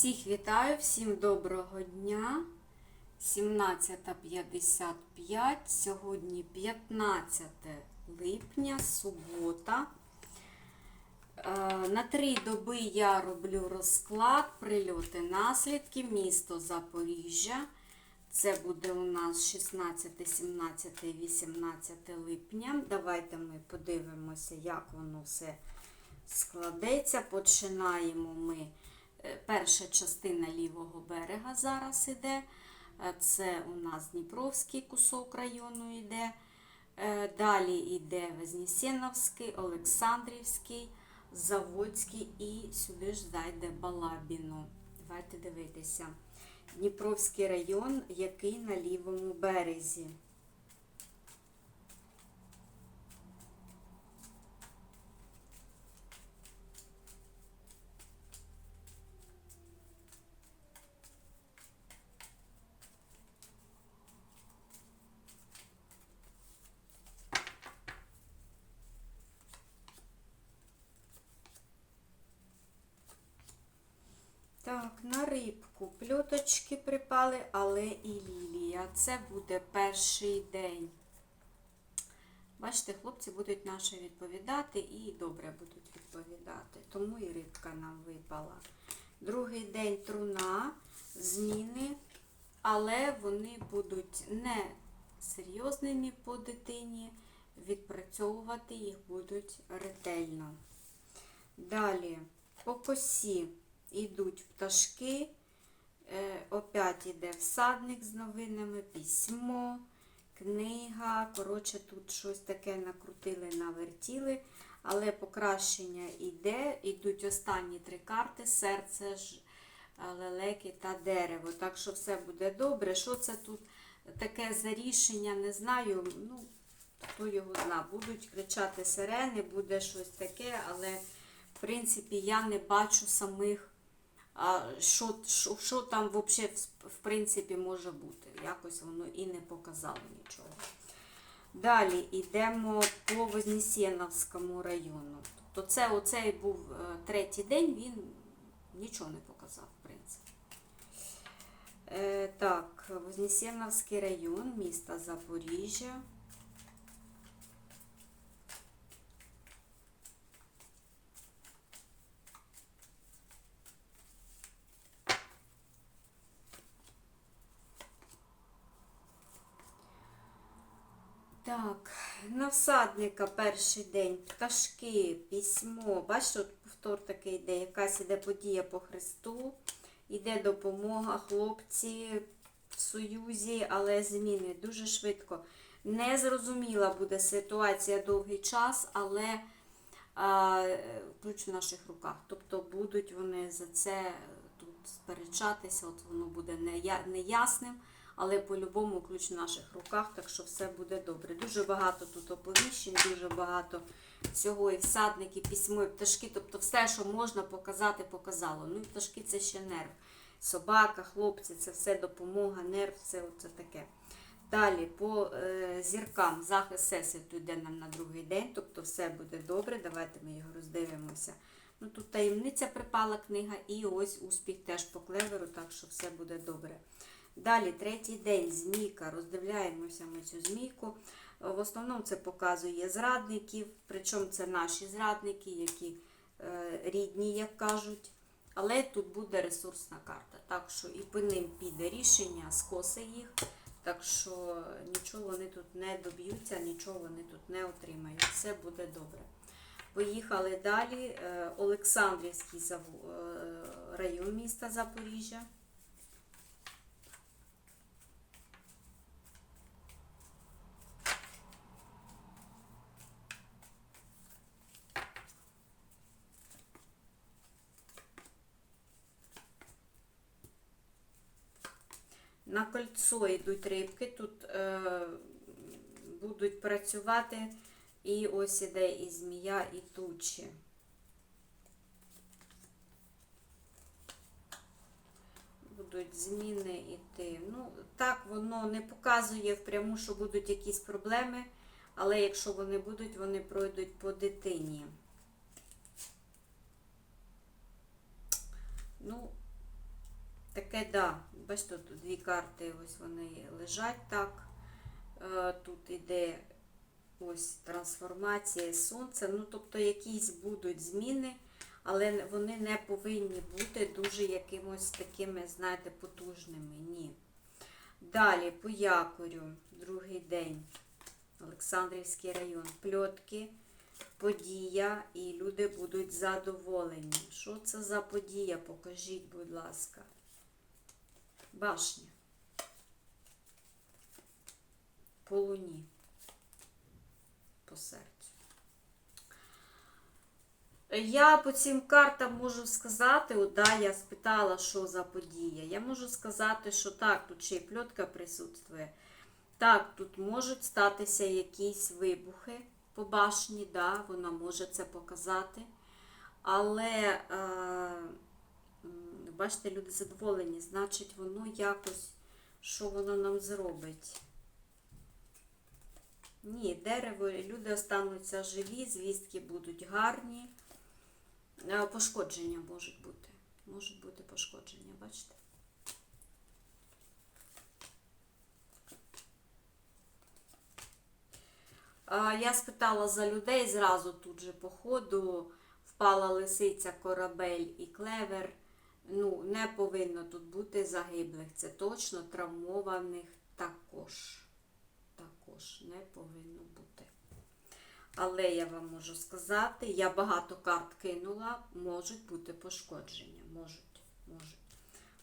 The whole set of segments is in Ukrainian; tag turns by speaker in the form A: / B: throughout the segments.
A: Всіх вітаю, всім доброго дня. 17.55. Сьогодні 15 липня, субота. Е, На три доби я роблю розклад, прильоти, наслідки, місто Запоріжжя. Це буде у нас 16, 17, 18 липня. Давайте ми подивимося, як воно все складеться. Починаємо ми. Е, Перша частина лівого берега зараз іде. Е, Це у нас Дніпровський кусок району йде. Е, Далі йде Вознесеновський, Олександрівський, Заводський і сюди ж зайде Балабіно. Давайте дивитися. Дніпровський район, який на лівому березі. Так, на рибку пльоточки припали, але і лілія. Це буде перший день. Бачите, хлопці будуть наші відповідати і добре будуть відповідати. Тому і рибка нам випала. Другий день труна, зміни, але вони будуть не серйозними по дитині, відпрацьовувати їх будуть ретельно. Далі по косі йдуть пташки, опять іде всадник з новинами, письмо, книга. Коротше, тут щось таке накрутили, навертіли, але покращення йде. Йдуть останні три карти: серце, ж, е, лелеки та дерево. Так що все буде добре. Що це тут таке за рішення, не знаю. Ну, хто його зна. Будуть кричати сирени, буде щось таке, але в принципі я не бачу самих. А що, що, що там взагалі в принципі може бути? Якось воно і не показало нічого. Далі йдемо по Вознесеновському району. Тобто це оцей був е, третій день, він нічого не показав, в принципі. Е, так, Вознесеновський район, міста Запоріжжя. Так, на всадника перший день, пташки, письмо. Бачите, от повтор такий йде, якась іде подія по Христу, іде допомога, хлопці в Союзі, але зміни дуже швидко. Незрозуміла буде ситуація довгий час, але а, ключ в наших руках. Тобто будуть вони за це тут сперечатися, от воно буде нея- неясним але по-любому ключ в наших руках, так що все буде добре. Дуже багато тут оповіщень, дуже багато всього, і всадники, письмо, і пташки, тобто все, що можна показати, показало. Ну і пташки це ще нерв. Собака, хлопці, це все допомога, нерв, це таке. Далі по е, зіркам захист всесвіту йде нам на другий день, тобто все буде добре. Давайте ми його роздивимося. Ну Тут таємниця припала книга, і ось успіх теж по клеверу, так що все буде добре. Далі, третій день, змійка. Роздивляємося ми цю змійку. В основному це показує зрадників, причому це наші зрадники, які е, рідні, як кажуть. Але тут буде ресурсна карта. Так що і по ним піде рішення, скоси їх. Так що нічого вони тут не доб'ються, нічого вони тут не отримають. Все буде добре. Поїхали далі. Е, Олександрівський е, район міста Запоріжжя. На кольцо йдуть рибки, тут е, будуть працювати і ось іде і змія, і тучі. Будуть зміни йти. Ну, так воно не показує впряму, що будуть якісь проблеми, але якщо вони будуть, вони пройдуть по дитині. Ну, таке, да. Бачите, тут дві карти, ось вони лежать так. Е, Тут іде ось трансформація сонця. Ну, тобто якісь будуть зміни, але вони не повинні бути дуже якимось такими, знаєте, потужними. Ні. Далі по якорю, другий день. Олександрівський район. Пльотки, подія, і люди будуть задоволені. Що це за подія? Покажіть, будь ласка. Башня. По луні. По серцю. Я по цим картам можу сказати, от, да, я спитала, що за подія. Я можу сказати, що так, тут ще й пльотка присутствує. Так, тут можуть статися якісь вибухи по башні, да, вона може це показати. Але, е, бачите, люди задоволені, значить, воно якось, що воно нам зробить. Ні, дерево, люди остануться живі, звістки будуть гарні. Е, Пошкодження можуть бути. Можуть бути пошкодження, бачите? Я спитала за людей зразу тут же по ходу. Впала лисиця, корабель і клевер. Ну, не повинно тут бути загиблих. Це точно травмованих також. Також не повинно бути. Але я вам можу сказати, я багато карт кинула, можуть бути пошкодження. Можуть, можуть.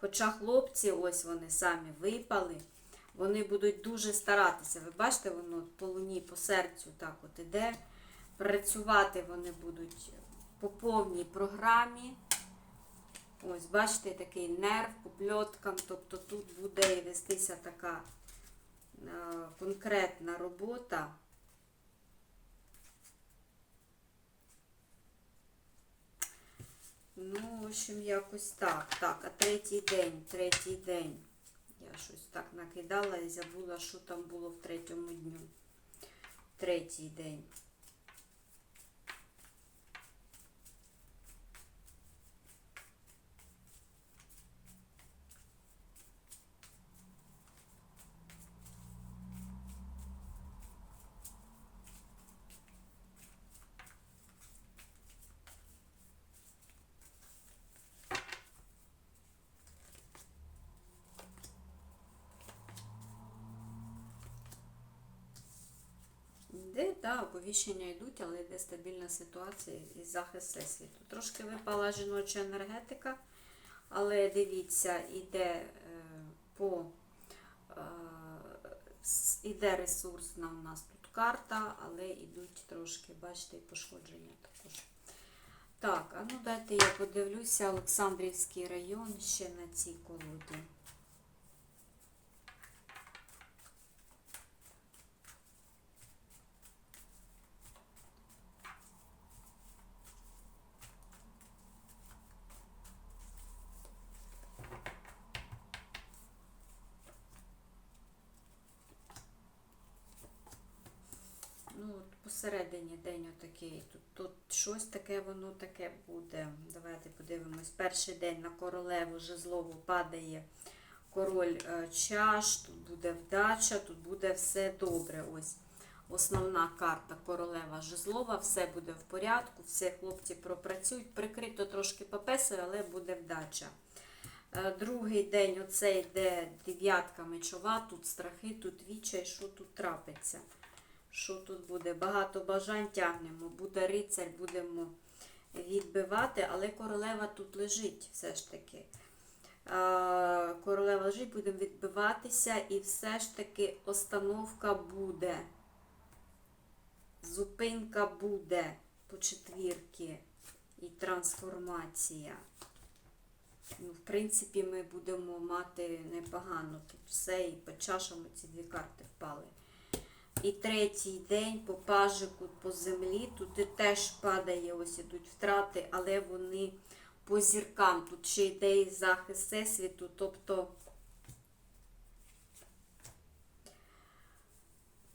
A: Хоча хлопці, ось вони самі випали, вони будуть дуже старатися. Ви бачите, воно по луні, по серцю так от іде. Працювати вони будуть по повній програмі. Ось, бачите, такий нерв по пльоткам. Тобто тут буде вестися така е, конкретна робота. Ну, в общем, якось так. Так, а третій день, третій день. Я щось так накидала і забула, що там було в третьому дню. Третій день. Де, да, оповіщення йдуть, але йде стабільна ситуація і захист всесвіту. Трошки випала жіноча енергетика, але дивіться, іде е, по е, іде ресурсна у нас тут карта, але йдуть трошки, бачите, і пошкодження також. Так, а ну дайте я подивлюся Олександрівський район ще на цій колоді. От день отакий. Тут, тут щось таке, воно таке буде. Давайте подивимось. Перший день на королеву жезлову падає король е, чаш, тут буде вдача, тут буде все добре. Ось основна карта королева жезлова, все буде в порядку, все хлопці пропрацюють. Прикрито трошки папесою, але буде вдача. Е, Другий день оце йде дев'ятка мечова, тут страхи, тут вічай, що тут трапиться. Що тут буде? Багато бажань тягнемо. Буде рицарь, будемо відбивати, але королева тут лежить все ж таки. Королева лежить, будемо відбиватися, і все ж таки остановка буде. Зупинка буде по четвірки і трансформація. Ну, в принципі, ми будемо мати непогано. Тут все і по чашам ці дві карти впали. І третій день по пажику по землі. Тут теж падає, ось ідуть втрати, але вони по зіркам. Тут ще йде і захист всесвіту. Тобто.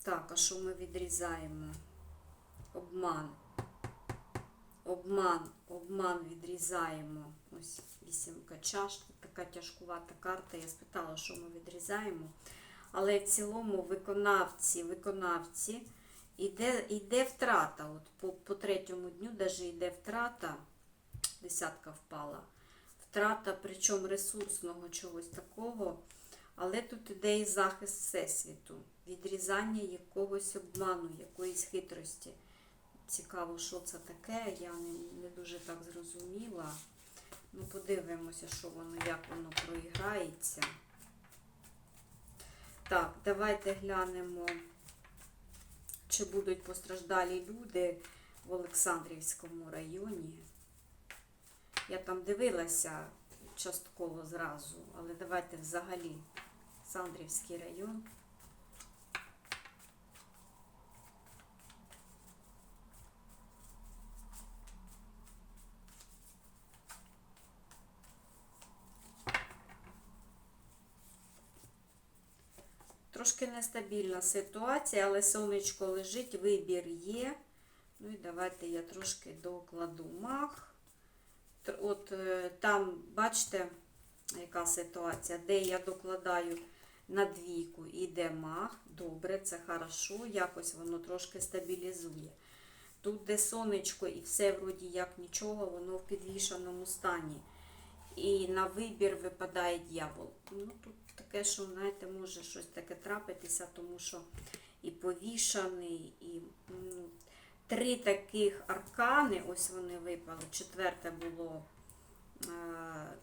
A: Так, а що ми відрізаємо? Обман. Обман, обман відрізаємо. Ось вісімка чаш, така тяжкувата карта. Я спитала, що ми відрізаємо. Але в цілому виконавці, виконавці іде, іде втрата. От по, по третьому дню навіть йде втрата, десятка впала. Втрата, причому ресурсного чогось такого. Але тут іде і захист Всесвіту, відрізання якогось обману, якоїсь хитрості. Цікаво, що це таке, я не, не дуже так зрозуміла. Ну, подивимося, що воно, як воно проіграється. Так, давайте глянемо, чи будуть постраждалі люди в Олександрівському районі. Я там дивилася частково зразу, але давайте взагалі Олександрівський район. Трошки нестабільна ситуація, але сонечко лежить, вибір є. Ну і давайте я трошки докладу мах. От е, там, бачите, яка ситуація, де я докладаю на двійку, іде мах. Добре, це хорошо, якось воно трошки стабілізує. Тут, де сонечко і все вроді як нічого, воно в підвішаному стані. І на вибір випадає дьявол. Ну, тут таке, що, знаєте, може щось таке трапитися, тому що і повішаний, і ну, три таких аркани, ось вони випали. Четверте було. е,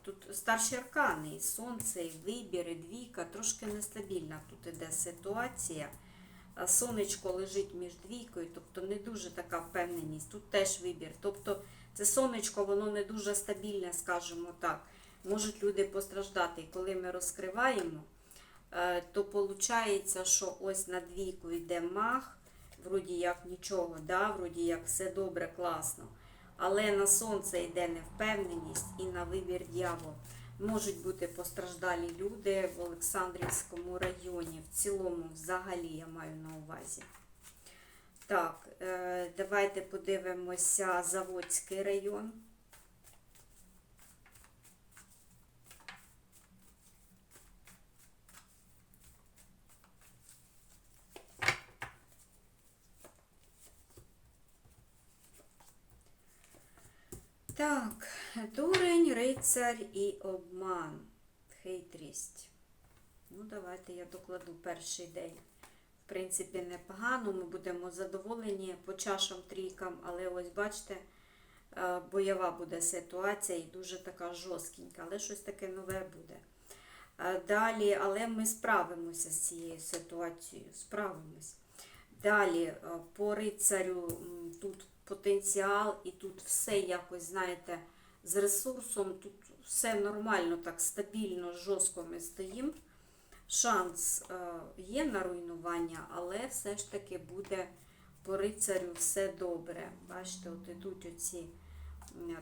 A: Тут старші аркани, і сонце, і вибір, і двійка, трошки нестабільна тут іде ситуація. Сонечко лежить між двійкою, тобто не дуже така впевненість. Тут теж вибір. Тобто це сонечко, воно не дуже стабільне, скажімо так. Можуть люди постраждати. І коли ми розкриваємо, е, то виходить, що ось на двійку йде мах, вроді як нічого, да? вроді як все добре, класно. Але на сонце йде невпевненість і на вибір дьявол. Можуть бути постраждалі люди в Олександрівському районі. В цілому, взагалі, я маю на увазі. Так, е, давайте подивимося Заводський район. Так, дурень, рицар і обман. Хитрість. Ну, давайте я докладу перший день. В принципі, непогано. Ми будемо задоволені по чашам трійкам, але ось бачите, е, бойова буде ситуація і дуже така жорсткенька, але щось таке нове буде. Е, Далі, але ми справимося з цією ситуацією. Справимось. Далі, е, по рицарю тут потенціал і тут все якось, знаєте, з ресурсом, тут все нормально, так стабільно, жорстко ми стоїмо. Шанс е, є на руйнування, але все ж таки буде по рицарю все добре. Бачите, от ідуть оці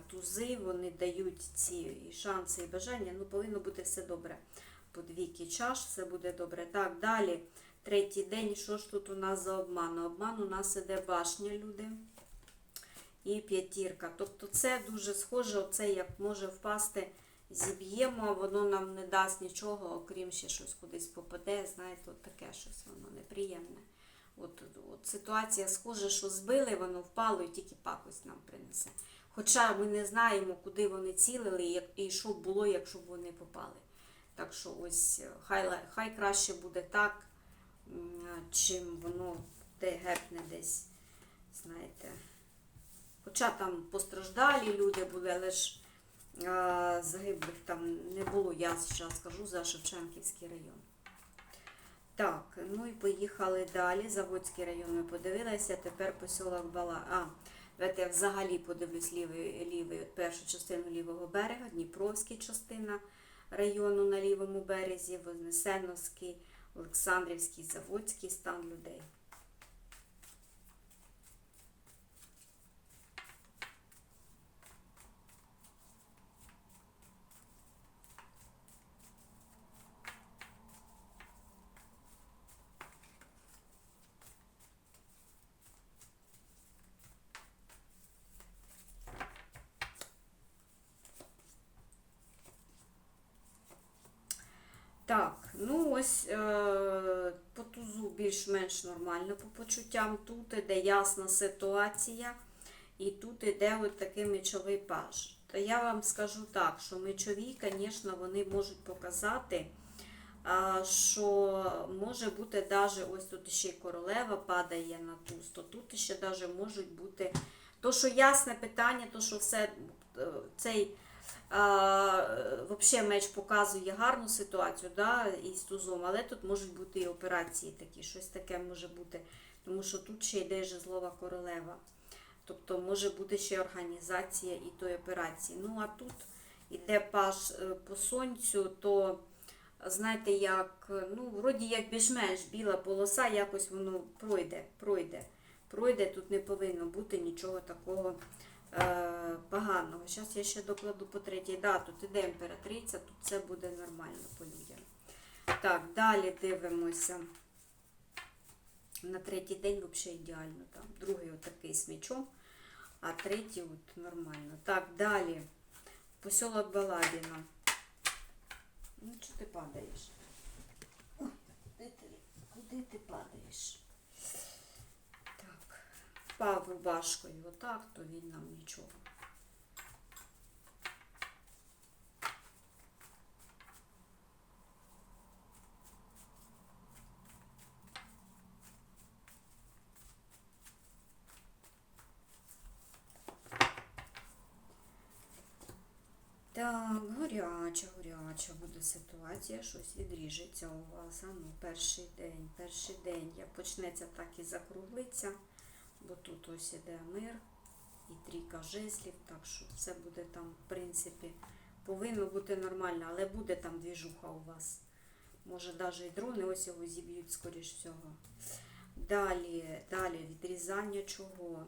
A: тузи, вони дають ці і шанси, і бажання. Ну, повинно бути все добре. По двійки чаш, все буде добре. Так, далі, третій день, що ж тут у нас за обман? Обман у нас іде башня, люди. І п'ятірка. Тобто це дуже схоже, оце як може впасти, зіб'ємо, воно нам не дасть нічого, окрім ще щось кудись попаде. Знаєте, от таке щось воно неприємне. От, от ситуація схожа, що збили, воно впало і тільки пакость нам принесе. Хоча ми не знаємо, куди вони цілили і що було, якщо б вони попали. Так що ось е, хай, хай краще буде так, чим воно те гепне десь, знаєте. Хоча там постраждалі люди були, але ж а, загиблих там не було, я зараз скажу за Шевченківський район. Так, ну і поїхали далі. Заводський район ми подивилися, тепер посілок Бала. А, давайте я взагалі подивлюсь лівий, лівий, першу частину лівого берега, Дніпровський частина району на лівому березі, Вознесеновський, Олександрівський, Заводський стан людей. Ось е, по тузу більш-менш нормально по почуттям. Тут іде ясна ситуація, і тут іде от такий мечовий паж. То я вам скажу так, що мечові, звісно, вони можуть показати, а, що може бути навіть ось тут ще й королева падає на туз, то тут ще навіть можуть бути. То, що ясне питання, то що все е, цей взагалі меч показує гарну ситуацію да, із тузом, але тут можуть бути і операції такі, щось таке може бути, тому що тут ще йде жезлова королева. Тобто може бути ще організація і тої операції. Ну а тут іде паш е, по сонцю, то знаєте, як, ну, вроді як більш-менш біла полоса, якось воно пройде, пройде, пройде. Тут не повинно бути нічого такого поганого. Зараз я ще докладу по третій. Да, тут іде імператриця, тут все буде нормально по людям. Так, далі дивимося. На третій день взагалі ідеально. Там. Другий отакий з мечом, а третій от нормально. Так, далі. Посілок Балабіна. Ну, що ти падаєш? Куди ти падаєш? Впав рубашкою отак, то він нам нічого. Так, гаряча, гаряча буде ситуація, щось відріжеться у вас. А ну, перший день, перший день. Як почнеться, так і закруглиться, бо тут ось іде мир і трійка жезлів, так що все буде там, в принципі, повинно бути нормально, але буде там двіжуха у вас. Може, навіть і дрони ось його зіб'ють, скоріш всього. Далі, далі відрізання чого?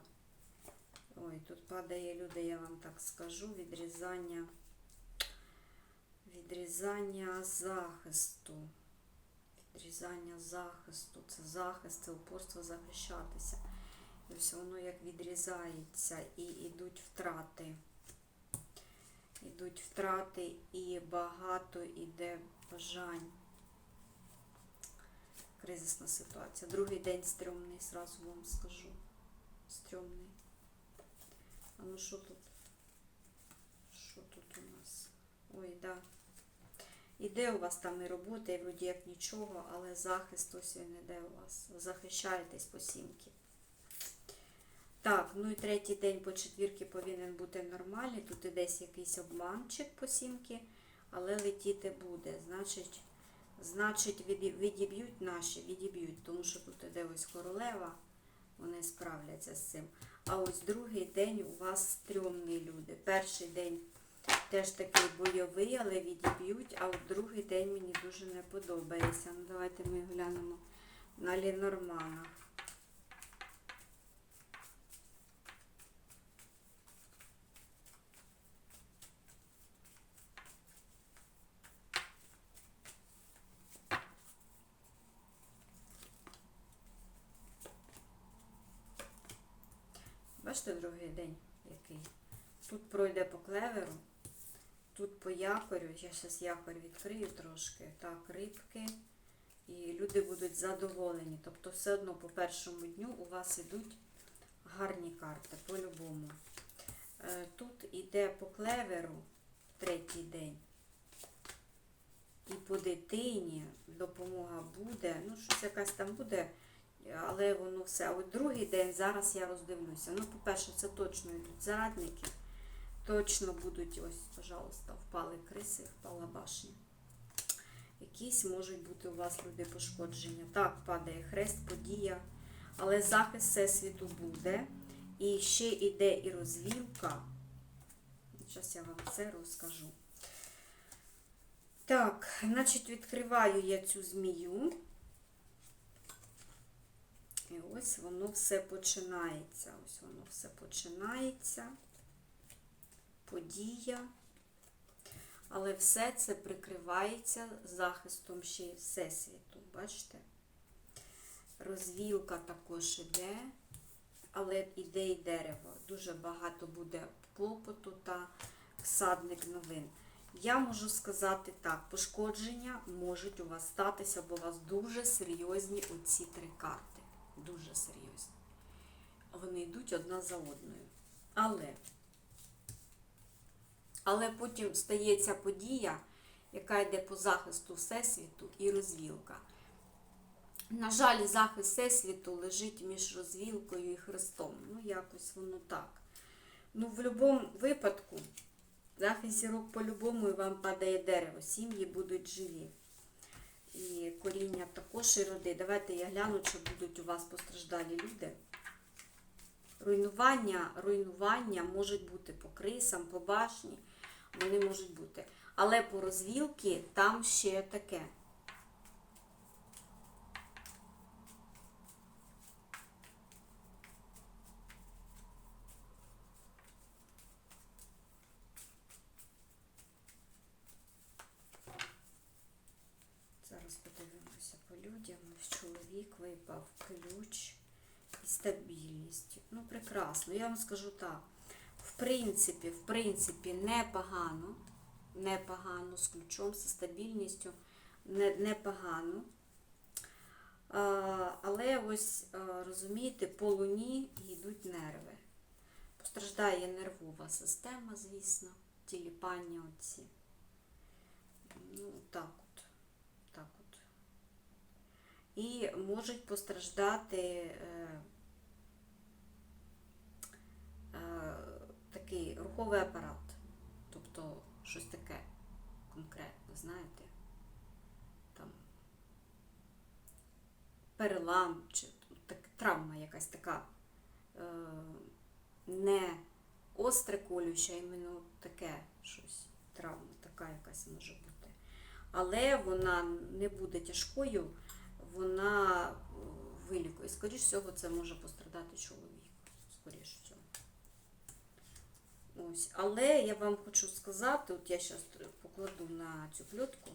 A: Ой, тут падає люди, я вам так скажу, відрізання. Відрізання захисту. Відрізання захисту. Це захист, це упорство захищатися. Все воно як відрізається і йдуть втрати. Ідуть втрати і багато іде бажань. Кризисна ситуація. Другий день стрьомний, зразу вам скажу. Стрьомний. А ну що тут? Що тут у нас? Ой, да. Іде у вас там і робота, і вроді як нічого, але захист ось він іде у вас. Захищаєтесь по сімки. Так, ну і третій день по четвірки повинен бути нормальний. Тут і десь якийсь обманчик по сімки, але летіти буде. Значить, значить віді- відіб'ють наші, відіб'ють, тому що тут іде ось королева, вони справляться з цим. А ось другий день у вас стрьомні люди. Перший день теж такий бойовий, але відіб'ють, а от другий день мені дуже не подобається. Ну, давайте ми глянемо на Лінормана. Бачите, другий день який? Пройде по клеверу, тут по якорю. Я зараз якорь відкрию трошки. Так, рибки. І люди будуть задоволені. Тобто, все одно по першому дню у вас ідуть гарні карти, по-любому. Е, Тут іде по клеверу третій день. І по дитині допомога буде. Ну, щось якась там буде, але воно все. А от другий день зараз я роздивлюся. Ну, по-перше, це точно йдуть зарадники. Точно будуть, ось, пожалуйста, впали криси, впала башня. Якісь можуть бути у вас люди пошкодження. Так, падає хрест, подія, але захист всесвіту буде. І ще йде і розвілка. Зараз я вам це розкажу. Так, значить, відкриваю я цю змію. І ось воно все починається. Ось воно все починається. Подія. Але все це прикривається захистом ще Всесвіту. Бачите? Розвілка також іде, але іде і дерево. Дуже багато буде клопоту та всадник новин. Я можу сказати так, пошкодження можуть у вас статися, бо у вас дуже серйозні оці три карти. Дуже серйозні. Вони йдуть одна за одною. Але, але потім стається подія, яка йде по захисту Всесвіту і розвілка. На жаль, захист Всесвіту лежить між розвілкою і Христом. Ну, якось воно так. Ну, в будь-якому випадку, захист зірок по-любому і вам падає дерево, сім'ї будуть живі. І коріння також і роди. Давайте я гляну, чи будуть у вас постраждалі люди. Руйнування, руйнування можуть бути по крисам, по башні, вони можуть бути. Але по розвілки там ще таке. Зараз подивимося по людям. Ось Чоловік випав ключ і стабільність. Ну, прекрасно. Я вам скажу так. Принципі, в принципі, непогано. Непогано з ключом, зі стабільністю. Непогано. Але ось, розумієте, по луні йдуть нерви. Постраждає нервова система, звісно, тіліпання оці. Ну, так от. Так от. І можуть постраждати е, е, такий руховий апарат. Тобто щось таке конкретне, знаєте? Там перелам чи так, травма якась така. Е, не остре колюча, а іменно таке щось. Травма така якась може бути. Але вона не буде тяжкою, вона е, вилікує. Скоріш всього, це може пострадати чоловік. Скоріш всього. Ось. Але я вам хочу сказати, от я зараз покладу на цю плютку.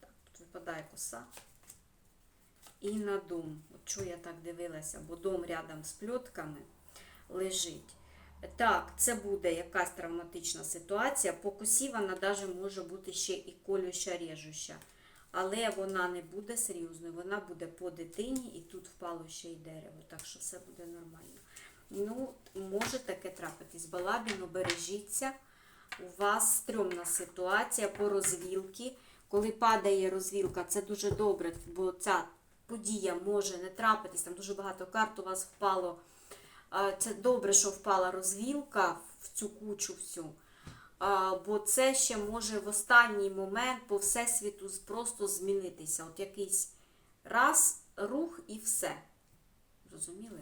A: Так, тут випадає коса. І на дом. От що я так дивилася, бо дом рядом з пльотками лежить. Так, це буде якась травматична ситуація. По косі вона навіть може бути ще і колюща режуща. Але вона не буде серйозною, вона буде по дитині і тут впало ще й дерево, так що все буде нормально. Ну, може таке трапитись. Балабіно, бережіться. У вас стрьомна ситуація по розвілки. Коли падає розвілка, це дуже добре, бо ця подія може не трапитись. Там дуже багато карт у вас впало. Це добре, що впала розвілка в цю кучу всю. Бо це ще може в останній момент по всесвіту просто змінитися. От якийсь раз, рух і все. Розуміли?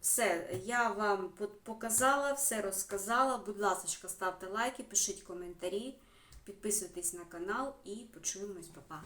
A: Все, я вам показала, все розказала. Будь ласка, ставте лайки, пишіть коментарі, підписуйтесь на канал і почуємось, Па-па.